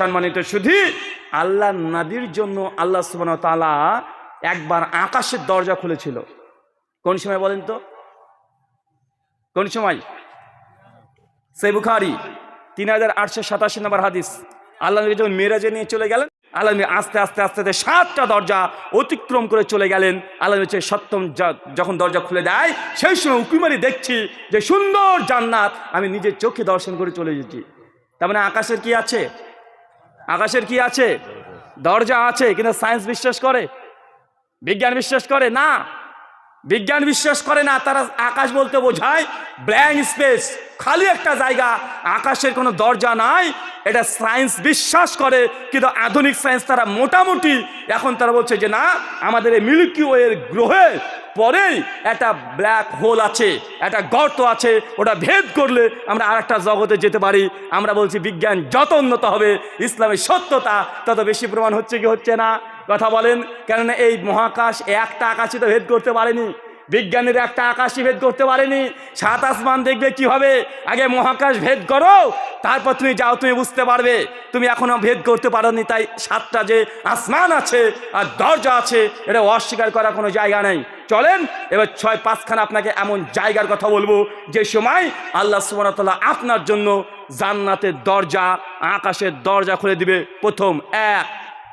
সম্মানিত শুধু আল্লাহ নাদির জন্য আল্লাহ সুবান তালা একবার আকাশের দরজা খুলেছিল। কোন সময় বলেন তো? কোন সময়? সে বুখারি, তিন হাজার আটশো সাতাশি নম্বর হাদিস। আল্লাহ নবী যখন মেরাজে নিয়ে চলে গেলেন, আল্লাহ নবী আস্তে আস্তে আস্তে আস্তে সাতটা দরজা অতিক্রম করে চলে গেলেন। আল্লাহ নবী সপ্তম যখন দরজা খুলে দেয়, সেই সময় উকিমারি দেখছি যে সুন্দর জান্নাত, আমি নিজের চোখে দর্শন করে চলে যেছি তার মানে আকাশের কি আছে? আকাশের কি আছে? দরজা আছে কিন্তু সায়েন্স বিশ্বাস করে? বিজ্ঞান বিশ্বাস করে? না। বিজ্ঞান বিশ্বাস করে না, তারা আকাশ বলতে বোঝায় ব্ল্যাঙ্ক স্পেস খালি একটা জায়গা, আকাশের কোনো দরজা নাই, এটা সায়েন্স বিশ্বাস করে, কিন্তু আধুনিক সায়েন্স তারা মোটামুটি, এখন তারা বলছে যে না, আমাদের এই মিল্কি ওয়ের গ্রহে পরেই একটা ব্ল্যাক হোল আছে, একটা গর্ত আছে, ওটা ভেদ করলে আমরা আর একটা জগতে যেতে পারি। আমরা বলছি বিজ্ঞান যত উন্নত হবে, ইসলামের সত্যতা তত বেশি প্রমাণ হচ্ছে কি হচ্ছে না? কথা বলেন, কেননা এই মহাকাশ একটা আকাশই তো ভেদ করতে পারেনি। বিজ্ঞানীর একটা আকাশই ভেদ করতে পারেনি। সাত আসমান দেখবে কি হবে? আগে মহাকাশ ভেদ করো, তারপর তুমি যাও, তুমি বুঝতে পারবে। তুমি এখনও ভেদ করতে পারোনি, তাই সাতটা যে আসমান আছে আর দরজা আছে, এটা অস্বীকার করার কোনো জায়গা নেই। চলেন, এবার ছয় পাঁচখানা আপনাকে এমন জায়গার কথা বলব, যে সময় আল্লাহ সুবর্ণতলা আপনার জন্য জান্নাতের দরজা, আকাশের দরজা খুলে দিবে। প্রথম এক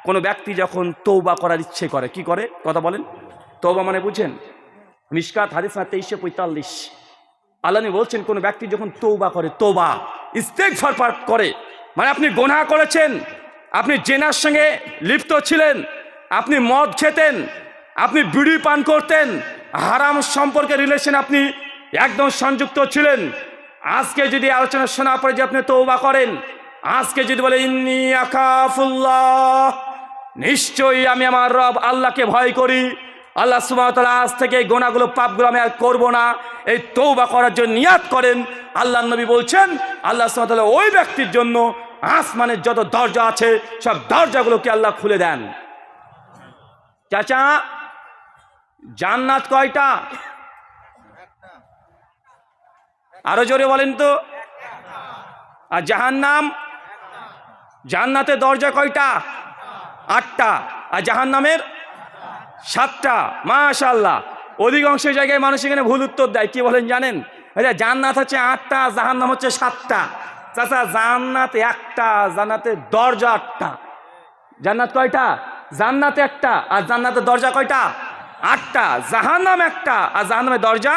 কোনো ব্যক্তি যখন তৌবা করার ইচ্ছে করে, কি করে? কথা বলেন। তৌবা মানে বুঝেন? মিসকাত হাদিস না তেইশশো পঁয়তাল্লিশ। আল্লানি বলছেন, কোনো ব্যক্তি যখন তৌবা করে তোবা ইস্তেক পাঠ করে মানে আপনি গোনা করেছেন, আপনি জেনার সঙ্গে লিপ্ত ছিলেন, আপনি মদ খেতেন, আপনি বিড়ি পান করতেন, হারাম সম্পর্কে রিলেশন আপনি একদম সংযুক্ত ছিলেন। আজকে যদি আলোচনা শোনা পড়ে যে আপনি তৌবা করেন, আজকে যদি বলে, ইন্নি আকাফুল্লাহ নিশ্চয়ই আমি আমার রব আল্লাহকে ভয় করি। আল্লাহ সুবাহতালা আজ থেকে এই গোনাগুলো পাপগুলো আমি আর করব না। এই তৌবা করার জন্য নিয়াত করেন। আল্লাহ নবী বলছেন, আল্লাহ সুবাহতালা ওই ব্যক্তির জন্য আসমানের যত দরজা আছে, সব দরজাগুলোকে আল্লাহ খুলে দেন। চাচা, জান্নাত কয়টা? আরও জোরে বলেন তো। আর জাহান্নাম? জান্নাতের দরজা কয়টা? আটটা, আর জাহান্নামের সাতটা মাশাল্লাহ অধিকাংশ জায়গায় মানুষ এখানে ভুল উত্তর দেয়, কি বলেন জানেন? আচ্ছা জান্নাত হচ্ছে আটটা জাহান্নাম হচ্ছে সাতটা। চাচা, জান্নাত একটা, জান্নাতের দরজা আটটা। জান্নাত কয়টা? জান্নাত একটা, আর জান্নাতের দরজা কয়টা? আটটা। জাহান্নাম একটা, আর জাহান্নামের দরজা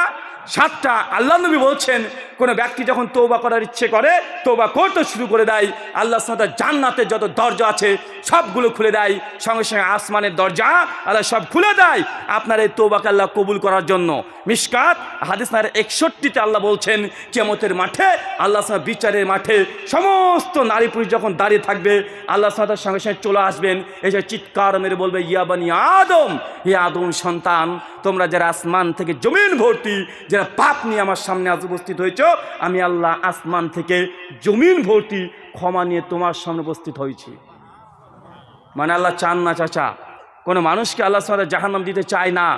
সাতটা আল্লাহ নবী বলছেন, কোনো ব্যক্তি যখন তৌবা করার ইচ্ছে করে তৌবা করতে শুরু করে দেয় আল্লাহ সাথে জান্নাতের যত দরজা আছে, সবগুলো খুলে দেয়, সঙ্গে সঙ্গে আসমানের দরজা আল্লাহ সব খুলে দেয়। আপনার এই তৌবাকে আল্লাহ কবুল করার জন্য। মিসকাত হাদিস একষট্টিতে আল্লাহ বলছেন কেমতের মাঠে আল্লাহ সাহা বিচারের মাঠে সমস্ত নারী পুরুষ যখন দাঁড়িয়ে থাকবে আল্লাহ সাথে সঙ্গে সঙ্গে চলে আসবেন। এসে চিৎকার মেরে বলবে ইয়াবানি আদম, হে আদম সন্তান, তোমরা যারা আসমান থেকে জমিন ভর্তি যারা পাপ নিয়ে আমার সামনে আজ উপস্থিত হয়েছ, আমি আল্লাহ আসমান থেকে জমিন ভর্তি ক্ষমা নিয়ে তোমার সামনে উপস্থিত হয়েছি। মানে আল্লাহ চান না, চাচা। কোনো মানুষকে আল্লাহ সাথে জাহান্নাম দিতে চায় না।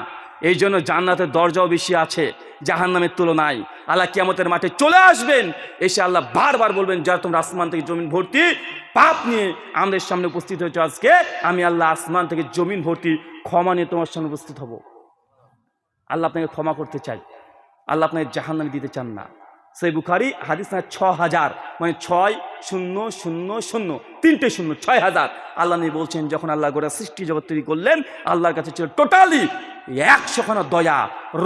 এই জন্য জান্নাতের দরজাও বেশি আছে, জাহান্নামের তুলনায়। আল্লাহ কিয়ামতের মাঠে চলে আসবেন, এসে আল্লাহ বারবার বলবেন, যারা তোমরা আসমান থেকে জমিন ভর্তি পাপ নিয়ে আমাদের সামনে উপস্থিত হয়েছে আজকে, আমি আল্লাহ আসমান থেকে জমিন ভর্তি ক্ষমা নিয়ে তোমার সামনে উপস্থিত হব। আল্লাহ আপনাকে ক্ষমা করতে চাই। আল্লাহ আপনাকে জাহান্নামে দিতে চান না। সেই বুখারি, হাদিস না ছ হাজার মানে ছয় শূন্য শূন্য শূন্য, তিনটে শূন্য, ছয় হাজার। আল্লাহ নিয়ে বলছেন, যখন আল্লাহ গোটা সৃষ্টি জগৎ তৈরি করলেন, আল্লাহর কাছে ছিল টোটালি একশোখানা দয়া,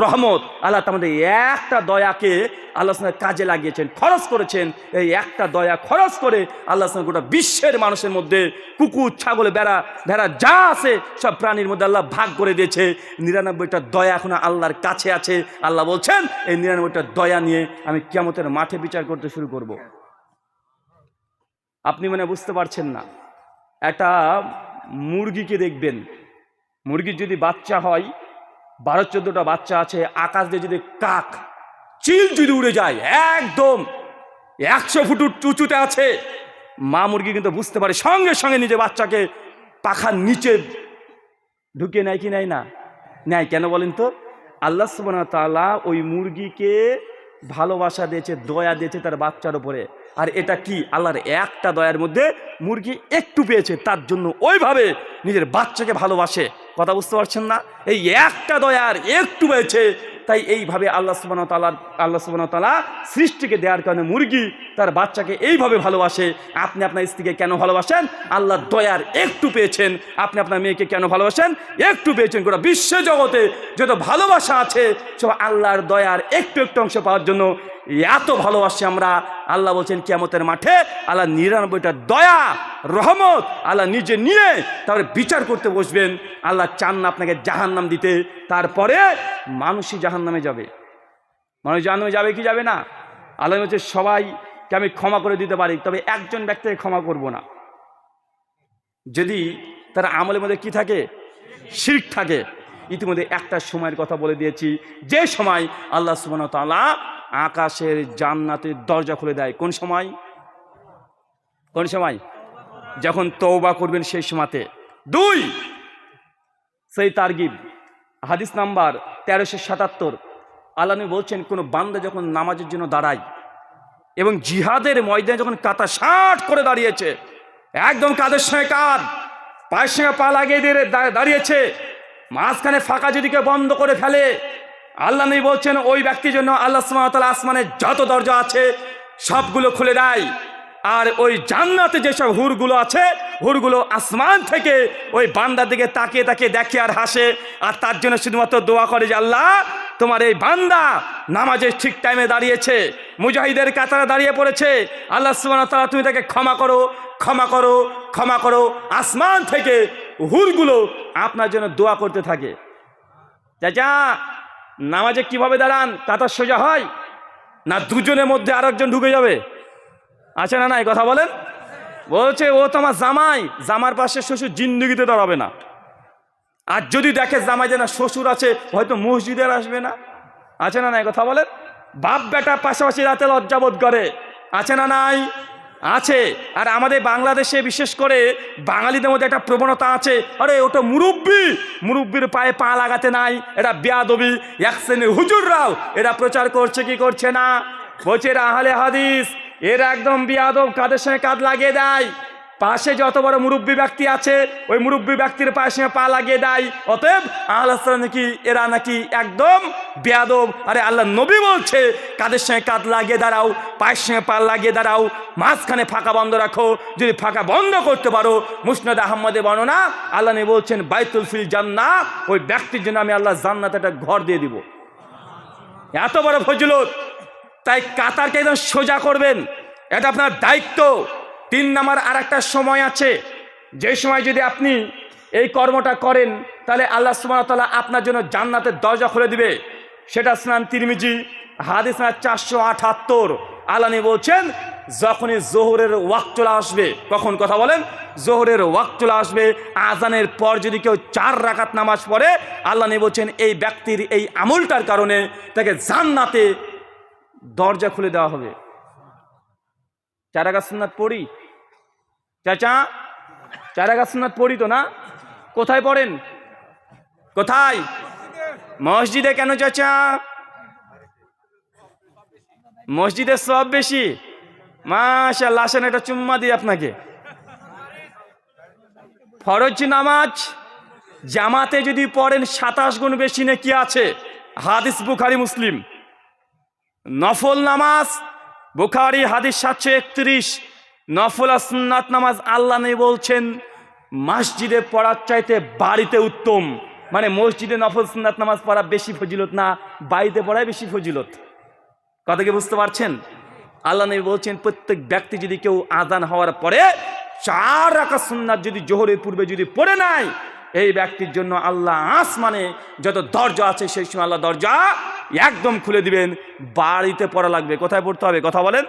রহমত। আল্লাহ আমাদের একটা দয়াকে আল্লাহ কাজে লাগিয়েছেন, খরচ করেছেন। এই একটা দয়া খরচ করে আল্লাহ গোটা বিশ্বের মানুষের মধ্যে কুকুর, ছাগল বেড়া ভেড়া যা আছে সব প্রাণীর মধ্যে আল্লাহ ভাগ করে দিয়েছে। নিরানব্বইটা দয়া এখন আল্লাহর কাছে আছে। আল্লাহ বলছেন, এই নিরানব্বইটা দয়া নিয়ে আমি কেমতের মাঠে বিচার করতে শুরু করব। আপনি মানে বুঝতে পারছেন না। একটা মুরগিকে দেখবেন। মুরগির যদি বাচ্চা হয় বারো চোদ্দোটা বাচ্চা আছে, আকাশ দিয়ে যদি কাক, চিল যদি উড়ে যায়, একদম একশো ফুট উঁচুতে আছে। মা মুরগি কিন্তু বুঝতে পারে, সঙ্গে সঙ্গে নিজে বাচ্চাকে পাখার নিচে ঢুকে নেয় কি নেয় না? নেয় কেন বলেন তো? আল্লাহ সুবাহ তাআলা ওই মুরগিকে ভালোবাসা দিয়েছে, দয়া দিয়েছে তার বাচ্চার উপরে। আর এটা কি? আল্লাহর একটা দয়ার মধ্যে মুরগি একটু পেয়েছে, তার জন্য ওইভাবে নিজের বাচ্চাকে ভালোবাসে। কথা বুঝতে পারছেন না? এই একটা দয়ার একটু পেয়েছে তাই এইভাবে আল্লাহ সুবান তালা আল্লাহ সুবান তালা সৃষ্টিকে দেওয়ার কারণে মুরগি তার বাচ্চাকে এইভাবে ভালোবাসে। আপনি আপনার স্ত্রীকে কেন ভালোবাসেন? আল্লাহ দয়ার একটু পেয়েছেন। আপনি আপনার মেয়েকে কেন ভালোবাসেন? একটু পেয়েছেন গোটা বিশ্ব জগতে। যত ভালোবাসা আছে, সব আল্লাহর দয়ার একটু একটু অংশ পাওয়ার জন্য এত ভালোবাসি আমরা। আল্লাহ বলছেন, কিয়ামতের মাঠে আল্লাহ নিরানব্বইটা দয়া, রহমত আল্লাহ নিজে নিয়ে তারপরে বিচার করতে বসবেন। আল্লাহ চান না আপনাকে জাহান্নাম দিতে। তারপরে মানুষই জাহান্নামে যাবে। মানুষ জাহান্নামে যাবে কি যাবে না? আল্লাহ হচ্ছে সবাইকে আমি ক্ষমা করে দিতে পারি, তবে একজন ব্যক্তিকে ক্ষমা করব না। যদি তার আমলের মধ্যে কি থাকে? শির্ক থাকে। ইতিমধ্যে একটা সময়ের কথা বলে দিয়েছি। যে সময় আল্লাহ সুবান তালা আকাশের জান্নাতের দরজা খুলে দেয়। কোন সময়? কোন সময়? যখন তৌবা করবেন সেই সময়তে। দুই! সেই তারগিব। হাদিস নাম্বার তেরোশো সাতাত্তর। আল্লাহ বলছেন, কোনো বান্দা যখন নামাজের জন্য দাঁড়ায় এবং জিহাদের ময়দানে যখন কাতা ষাট করে দাঁড়িয়েছে, একদম কাদের সঙ্গে কাঁধ, পায়ের সঙ্গে পা লাগিয়ে দিয়ে দাঁড়িয়েছে, মাঝখানে ফাঁকা যদি বন্ধ করে ফেলে আল্লাহ নেই বলছেন, ওই ব্যক্তির জন্য আল্লাহ সুমাতাল আসমানের যত দরজা আছে, সবগুলো খুলে দেয়। আর ওই জান্নাতে যেসব হুরগুলো আছে, হুরগুলো আসমান থেকে ওই বান্দার দিকে তাকিয়ে তাকিয়ে দেখে আর হাসে। আর তার জন্য শুধুমাত্র দোয়া করে যে, আল্লাহ, তোমার এই বান্দা নামাজের ঠিক টাইমে দাঁড়িয়েছে, মুজাহিদের কাতারে দাঁড়িয়ে পড়েছে। আল্লাহ ওয়া তুমি তাকে ক্ষমা করো ক্ষমা করো ক্ষমা করো। আসমান থেকে হুরগুলো আপনার জন্য দোয়া করতে থাকে। চাচা নামাজে কীভাবে দাঁড়ান কাতার সোজা হয়। না দুজনের মধ্যে আরেকজন ঢুকে যাবে। আছে না নাই, কথা বলেন? বলছে, ও তোমার জামাই, জামার পাশে শ্বশুর জিন্দগিতে দাঁড়াবে না। আর যদি দেখে জামাই যে না শ্বশুর আছে, হয়তো মসজিদের আসবে না। আছে না নাই, কথা বলেন? বাপ বেটা পাশাপাশি রাতে লজ্জাবোধ করে। আছে না নাই? আছে। আর আমাদের বাংলাদেশে বিশেষ করে বাঙালিদের মধ্যে একটা প্রবণতা আছে। আরে, ওটা মুরব্বি। মুরব্বির পায়ে পা লাগাতে নাই। এটা বিয়াদবি। এক শ্রেণির হুজুররাও এরা প্রচার করছে কি করছে না? বলছে, এরা আহলে হাদিস। এরা একদম বিয়াদব। কাদের সঙ্গে কাঁধ লাগিয়ে দেয়? পাশে যত বড় মুরব্বী ব্যক্তি আছে, ওই মুরব্বী ব্যক্তির সঙ্গে পা লাগিয়ে দেয়। অতএব আল্লাহ নাকি, এরা নাকি একদম বেয়াদব। আরে আল্লাহ নবী বলছে, কাদের সঙ্গে কাঁধ লাগিয়ে দাঁড়াও, পায়ের সঙ্গে পা লাগিয়ে দাঁড়াও, মাঝখানে ফাঁকা বন্ধ রাখো। যদি ফাঁকা বন্ধ করতে পারো, মুসনাদ আহমদে বর্ণনা, আল্লাহ নবী বলছেন, বাইতুল ফিল জান্না ওই ব্যক্তির জন্য আমি আল্লাহ জান্নাত একটা ঘর দিয়ে দিব। এত বড় ফজিলত। তাই কাতারকে একদম সোজা করবেন। এটা আপনার দায়িত্ব। তিন নাম্বার আর একটা সময় আছে। যে সময় যদি আপনি এই কর্মটা করেন, তাহলে আল্লাহ সুবাহতাল্লাহ আপনার জন্য জান্নাতের দরজা খুলে দিবে। সেটা স্নান তিরমিজি, হাদিস না চারশো আঠাত্তর আলানি বলছেন, যখনই জোহরের ওয়াক চলে আসবে, কখন কথা বলেন? জোহরের ওয়াক চলে আসবে আজানের পর যদি কেউ চার রাকাত নামাজ পড়ে, আল্লাহ নি বলছেন, এই ব্যক্তির এই আমলটার কারণে তাকে জান্নাতে দরজা খুলে দেওয়া হবে। চারাগা সুন্নাত পড়ি? চাচা চারাগা সুন্নাত পড়ি তো না? কোথায় পড়েন? কোথায়? মসজিদে কেন চাচা? মসজিদের সব বেশি? মাশাল্লাহ আসেন একটা চুম্মা দিই আপনাকে। ফরজ নামাজ, জামাতে যদি পড়েন সাতাশ গুণ বেশি নাকি আছে? হাদিস বুখারি, মুসলিম। নফল নামাজ বুখারি হাদিস সাতশো একত্রিশ, নফল সুন্নাত নামাজ আল্লাহ নেই বলছেন, মসজিদে পড়ার চাইতে বাড়িতে উত্তম। মানে মসজিদে নফল সুন্নাত নামাজ পড়া বেশি ফজিলত না, বাড়িতে পড়াই বেশি ফজিলত। কথা কি বুঝতে পারছেন? আল্লাহ নবী বলছেন, প্রত্যেক ব্যক্তি যদি কেউ আজান হওয়ার পরে চার রাখা সুন্নাত যদি জোহরের পূর্বে যদি পড়ে নাই এই ব্যক্তির জন্য আল্লাহ আসমানে যত দরজা আছে, সেই সময় আল্লাহ দরজা একদম খুলে দিবেন। বাড়িতে পড়া লাগবে। কোথায় পড়তে হবে? কথা বলেন।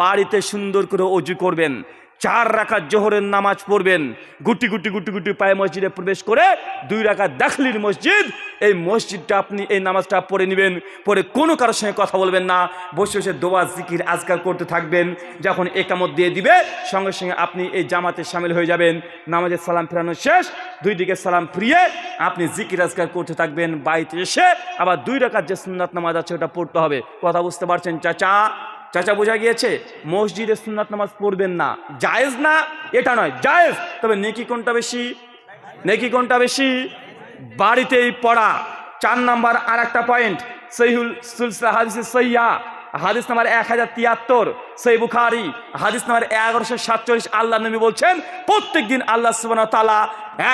বাড়িতে সুন্দর করে অজু করবেন। চার রাখা জোহরের নামাজ পড়বেন। গুটি গুটি গুটি গুটি পায়ে মসজিদে প্রবেশ করে দুই রাখা দাখলির মসজিদ, এই মসজিদটা আপনি এই নামাজটা পড়ে নেবেন। পরে কোনো কারোর সঙ্গে কথা বলবেন না। বসে বসে দোয়া, জিকির আজকাল করতে থাকবেন। যখন একামত দিয়ে দিবে, সঙ্গে সঙ্গে আপনি এই জামাতে সামিল হয়ে যাবেন। নামাজের সালাম ফেরানো শেষ, দুই দিকে সালাম ফিরিয়ে আপনি জিকির আজকাল করতে থাকবেন। বাড়িতে এসে আবার দুই রাখার যে সুন্নাত নামাজ আছে, ওটা পড়তে হবে। কথা বুঝতে পারছেন, চাচা? চাচা বোঝা গিয়েছে, মসজিদে সুন্নাত নামাজ পড়বেন না। জায়েজ না? এটা নয়, জায়েজ। তবে নেকি কোনটা বেশি? নেকি কোনটা বেশি? বাড়িতেই পড়া। চার নাম্বার আর একটা পয়েন্ট সহিউল সুলসা হাদিস সৈয়া হাদিস নাম্বার এক হাজার তিয়াত্তর সেই বুখারি। হাদিস নাম্বার এগারোশো সাতচল্লিশ, আল্লাহ নবী বলছেন প্রত্যেক দিন আল্লাহ সুবান তালা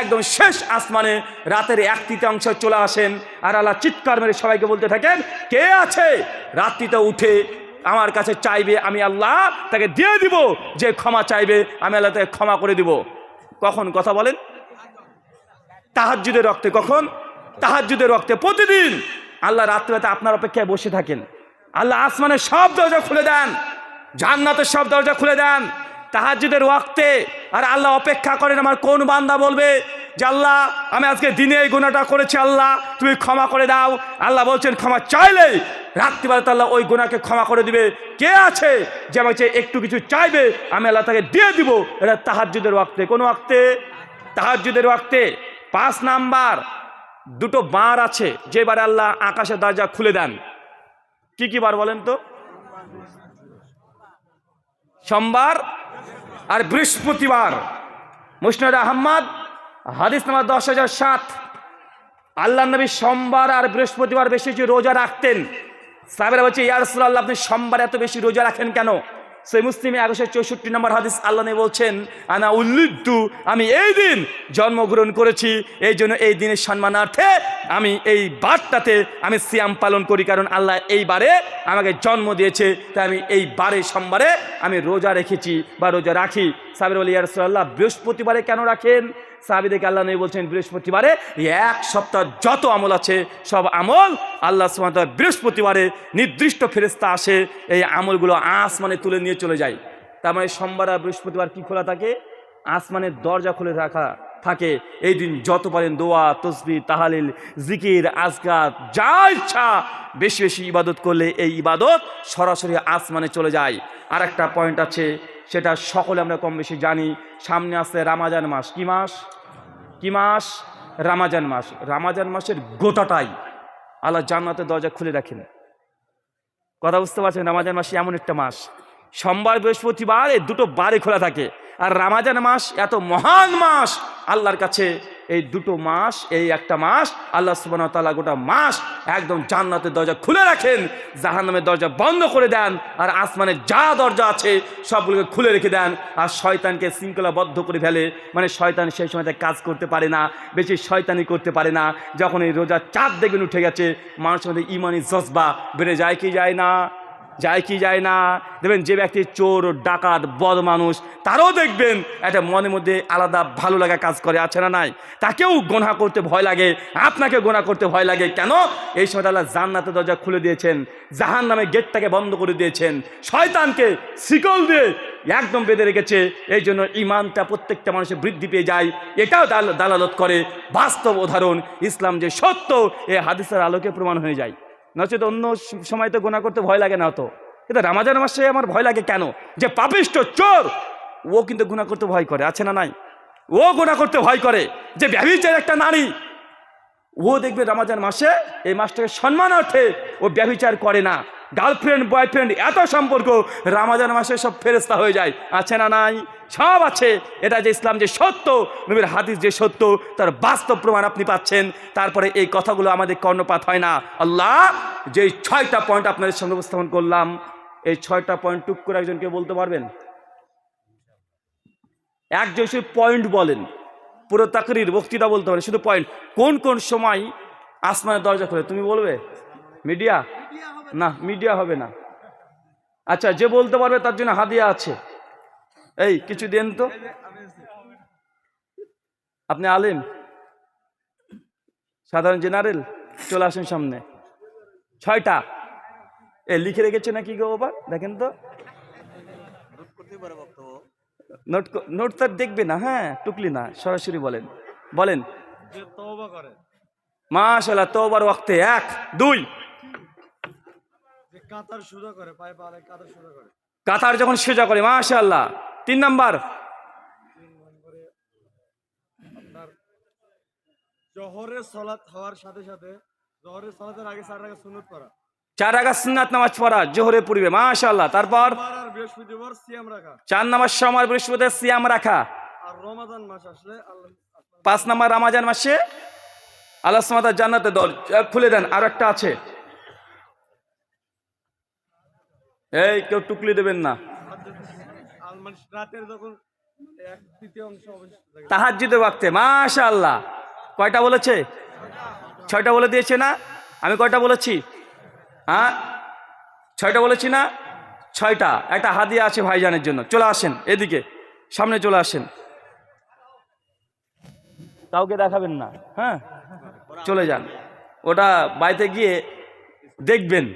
একদম শেষ আসমানে রাতের এক তৃতীয়াংশ চলে আসেন। আর আল্লাহ চিৎকার মেরে সবাইকে বলতে থাকেন, কে আছে? রাত্রিতে উঠে আমার কাছে চাইবে, আমি আল্লাহ তাকে দিয়ে দিব। যে ক্ষমা চাইবে, আমি আল্লাহ তাকে ক্ষমা করে দিব। কখন? কথা বলেন। তাহাজ্জুদের রক্তে। কখন? তাহাজ্জুদের রক্তে। প্রতিদিন। আল্লাহ রাত্রিতে আপনার অপেক্ষায় বসে থাকেন। আল্লাহ আসমানের সব দরজা খুলে দেন। জান্নাতের সব দরজা খুলে দেন। তাহাজ্জুদের ওয়াক্তে আর আল্লাহ অপেক্ষা করেন, আমার কোন বান্দা বলবে যে, আল্লাহ, আমি আজকে দিনে এই গুণাটা করেছি, আল্লাহ, তুমি ক্ষমা করে দাও। আল্লাহ বলছেন, ক্ষমা চাইলেই রাত্রিবেলা আল্লাহ ওই গোনাকে ক্ষমা করে দিবে। কে আছে যে আমাকে একটু কিছু চাইবে? আমি আল্লাহ তাকে দিয়ে দিব। এটা তাহাজ্জুদের ওয়াক্তে। কোনো ওয়াক্তে? তাহাজ্জুদের ওয়াক্তে। পাঁচ নাম্বার, দুটো বার আছে যে বারে আল্লাহ আকাশের দরজা খুলে দেন। কি কি বার বলেন তো? সোমবার আর বৃহস্পতিবার। মুসনাদ আহম্মদ, হাদিস নাম্বার দশ হাজার সাত। আল্লাহ নবী সোমবার আর বৃহস্পতিবার বেশি রোজা রাখতেন। সাহেবেরা বলছে ইয়ারসুল্লাহ আপনি সোমবার এত বেশি রোজা রাখেন কেন? সেই মুসলিমে একশো চৌষট্টি নম্বর হাদিস আল্লাহ বলছেন, আনা উল্লিদ্দু, আমি এই দিন জন্মগ্রহণ করেছি, এই জন্য এই দিনের সম্মানার্থে আমি এই বারটাতে আমি সিয়াম পালন করি, কারণ আল্লাহ এই বারে আমাকে জন্ম দিয়েছে, তাই আমি এই বারে সোমবারে আমি রোজা রেখেছি বা রোজা রাখি। সাবির বলি ইয়ারসুল্লাহ বৃহস্পতিবারে কেন রাখেন? সাহাবিদেরকে আল্লাহ নবী বলছেন বৃহস্পতিবারে এক সপ্তাহ যত আমল আছে, সব আমল আল্লাহ তাআলা বৃহস্পতিবারে নির্দিষ্ট ফেরেস্তা আসে, এই আমলগুলো আসমানে তুলে নিয়ে চলে যায়। তার মানে সোমবার আর বৃহস্পতিবার কী খোলা থাকে? আসমানের দরজা খুলে রাখা থাকে। এই দিন যত পারেন দোয়া, তসবি, তাহালিল, জিকির, আজকার, যা ইচ্ছা বেশি বেশি ইবাদত করলে এই ইবাদত সরাসরি আসমানে চলে যায়। আর একটা পয়েন্ট আছে সেটা সকলে আমরা কম বেশি জানি। সামনে আছে রামাজান মাস। কি মাস? কি মাস? রামাজান মাস। রামাজান মাসের গোটাটাই আল্লাহ জান্নাতের দরজা খুলে রাখেন। কথা বুঝতে পারছেন? রামাজান মাসে এমন একটা মাস। সোমবার বৃহস্পতিবার এই দুটো বারে খোলা থাকে। আর রামাজান মাস এত মহান মাস আল্লাহর কাছে এই দুটো মাস, এই একটা মাস, আল্লাহ সুবান তাল্লাহ গোটা মাস একদম জান্নাতের দরজা খুলে রাখেন, জাহান্নামের দরজা বন্ধ করে দেন, আর আসমানের যা দরজা আছে সবগুলোকে খুলে রেখে দেন, আর শয়তানকে শৃঙ্খলাবদ্ধ করে ফেলে। মানে শয়তান সেই সময়তে কাজ করতে পারে না, বেশি শয়তানি করতে পারে না। যখন এই রোজার চাঁদ দেখবেন উঠে গেছে, মানুষের মধ্যে ইমানি জজবা বেড়ে যায় কি যায় না? যায় কি যায় না। দেখবেন যে ব্যক্তি চোর, ডাকাত, বদ মানুষ, তারও দেখবেন একটা মনের মধ্যে আলাদা ভালো লাগা কাজ করে, আছে না নাই? তাকেও গোনা করতে ভয় লাগে, আপনাকে গোনা করতে ভয় লাগে। কেন? এই সময় আল্লাহ জান্নাতের দরজা খুলে দিয়েছেন জাহান নামে গেটটাকে বন্ধ করে দিয়েছেন। শয়তানকে শিকল দিয়ে একদম বেঁধে রেখেছে। এই জন্য ইমানটা প্রত্যেকটা মানুষের বৃদ্ধি পেয়ে যায়। এটাও দাল- দালালত করে। বাস্তব উদাহরণ, ইসলাম যে সত্য, এ হাদিসের আলোকে প্রমাণ হয়ে যায়। নচেত অন্য সময় তো গোনা করতে ভয় লাগে না তো কিন্তু রামাজান মাসে আমার ভয় লাগে কেন? যে পাপিষ্ট চোর, ও কিন্তু গুণা করতে ভয় করে, আছে না নাই? ও গোনা করতে ভয় করে যে ব্যবচার একটা নারী। ও দেখবে রামাজান মাসে এই মাসটাকে সম্মানার্থে ও ব্যবচার করে না। গার্লফ্রেন্ড বয়ফ্রেন্ড এত সম্পর্ক, রামাজান মাসে সব ফেরস্তা হয়ে যায়। আছে না নাই? সব আছে। এটা যে ইসলাম যে সত্য, নবীর হাদিস যে সত্য, তার বাস্তব প্রমাণ আপনি পাচ্ছেন। তারপরে এই কথাগুলো আমাদের কর্ণপাত হয় না। আল্লাহ, যে ছয়টা পয়েন্ট আপনাদের সঙ্গে উপস্থাপন করলাম, এই ছয়টা পয়েন্ট টুক করে একজনকে বলতে পারবেন? একজন শুধু পয়েন্ট বলেন, পুরো তাকরির, বক্তৃতা বলতে পারেন, শুধু পয়েন্ট কোন কোন সময় আসমানের দরজা খোলে? তুমি বলবে? মিডিয়া? না মিডিয়া হবে না। আচ্ছা যে বলতে পারবে তার জন্য হাদিয়া আছে। এই কিছু দেন তো। আপনি আলেম? সাধারণ জেনারেল? চলে আসেন সামনে। ছয়টা। এ লিখে রেখেছে নাকি গো বাবা? দেখেন তো। নোট তার দেখবে না হ্যাঁ টুকলি না সরাসরি বলেন। বলেন। মাশাল্লাহ তোবার ওয়াক্তে এক দুই। কাতার সোজা করে পায়ে পা কাতার সোজা করে। কাতার যখন সেজা করে মাশাল্লাহ তিন নাম্বার। তিন নম্বরে আপনার জহরের সলাৎ হওয়ার সাথে সাথে জহরের সলাতের আগে চার রাখা সুন্নত করা চার রাকাত সুন্নাত নামাজ পড়া জোহরে পড়বে মাশাআল্লাহ। তারপর বৃহস্পতিবার সিয়াম রাখা। চার নামাজ সময় বৃহস্পতিবার সিয়াম রাখা। আর রমাদান মাস আসলে পাঁচ নাম্বার রামাজান মাসে আল্লাহ সুমাতা জান্নাতে দল খুলে দেন। আর একটা আছে। এই, কেউ টুকলি দেবেন না। তাহাজ্জুদে ওয়াক্তে মাশা আল্লাহ কয়টা বলেছে? ছয়টা বলে দিয়েছে না? আমি কয়টা বলেছি? হ্যাঁ? ছয়টা বলেছি না? ছয়টা। একটা হাদিয়া আছে ভাইজানের জন্য। চলে আসেন, এদিকে। সামনে চলে আসেন। কাউকে দেখাবেন না হ্যাঁ? চলে যান। ওটা বাড়িতে গিয়ে দেখবেন।